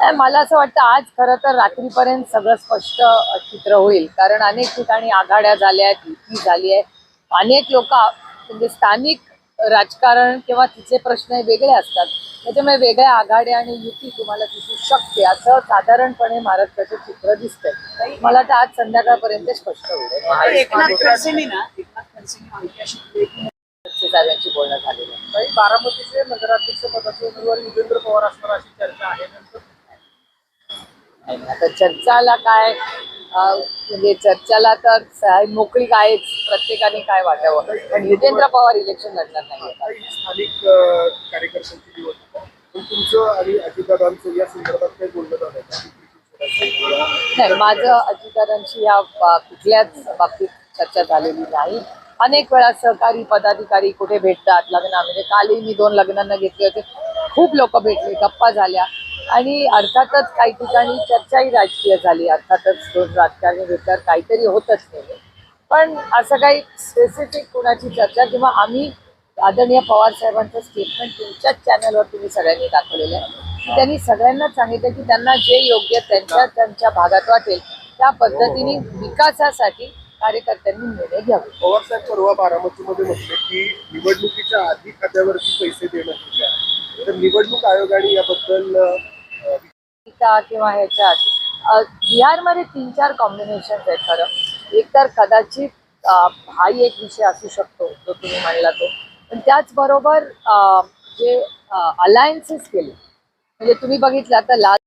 नाही, मला असं वाटतं आज खरं तर रात्रीपर्यंत सगळं स्पष्ट चित्र होईल. कारण अनेक ठिकाणी आघाड्या झाल्या आहेत युती झाली आहे. अनेक लोक म्हणजे स्थानिक राजकारण किंवा तिचे प्रश्न हे वेगळे असतात. त्याच्यामुळे वेगळ्या आघाड्या आणि युती तुम्हाला दिसू शकते असं साधारणपणे महाराष्ट्राचं चित्र दिसतंय. मला वाटतं आज संध्याकाळपर्यंत स्पष्ट होईल. एकनाथ खडसेंनी ना एकनाथ खडसेंनी बोलणं झालेलं आहे. बारामतीचे नगराध्यक्ष पदाचे उमेदवार युगेंद्र पवार असणार अशी चर्चा आहे. आता चर्चाला काय म्हणजे चर्चाला तर मोकळी आहेच प्रत्येकाने काय वाटावं? पण युगेंद्र पवार इलेक्शन लढणार नाही स्थानिक कार्यकर्त्यांची तुमचं आणि अजितदादांचं या संदर्भात काही? नाही माझं अजितदादांशी या कुठल्याच बाबतीत चर्चा झालेली नाही. अनेक वेळा सहकारी पदाधिकारी कुठे भेटतात लग्नामध्ये? कालही मी दोन लग्नांना घेतले होते. खूप लोक भेटले गप्पा झाल्या. आणि अर्थातच काही ठिकाणी चर्चाही राजकीय झाली. अर्थातच दोन राजकारणी भेटल्यावर काहीतरी होतच नाही पण असं काही स्पेसिफिक कुणाची चर्चा किंवा आम्ही आदरणीय पवार साहेबांचं स्टेटमेंट तुमच्याच चॅनलवर तुम्ही सगळ्यांनी दाखवलेलं आहे. की त्यांनी सगळ्यांना सांगितलं की त्यांना जे योग्य त्यांच्या त्यांच्या भागात वाटेल त्या पद्धतीने विकासासाठी कार्यकर्त्यांनी निर्णय घ्यावे. पवार साहेब परवा बारामतीमध्ये म्हटले की निवडणुकीच्या आधी खात्यावरती पैसे देणं तर निवडणूक आयोगाने याबद्दल किंवा ह्याच्यात बिहारमध्ये तीन चार कॉम्बिनेशन आहेत खरं. एक तर कदाचित अ, हाही एक विषय असू शकतो जो तुम्ही म्हणला तो. पण त्याचबरोबर जे अलायन्सेस केले. म्हणजे तुम्ही बघितलं तर लाल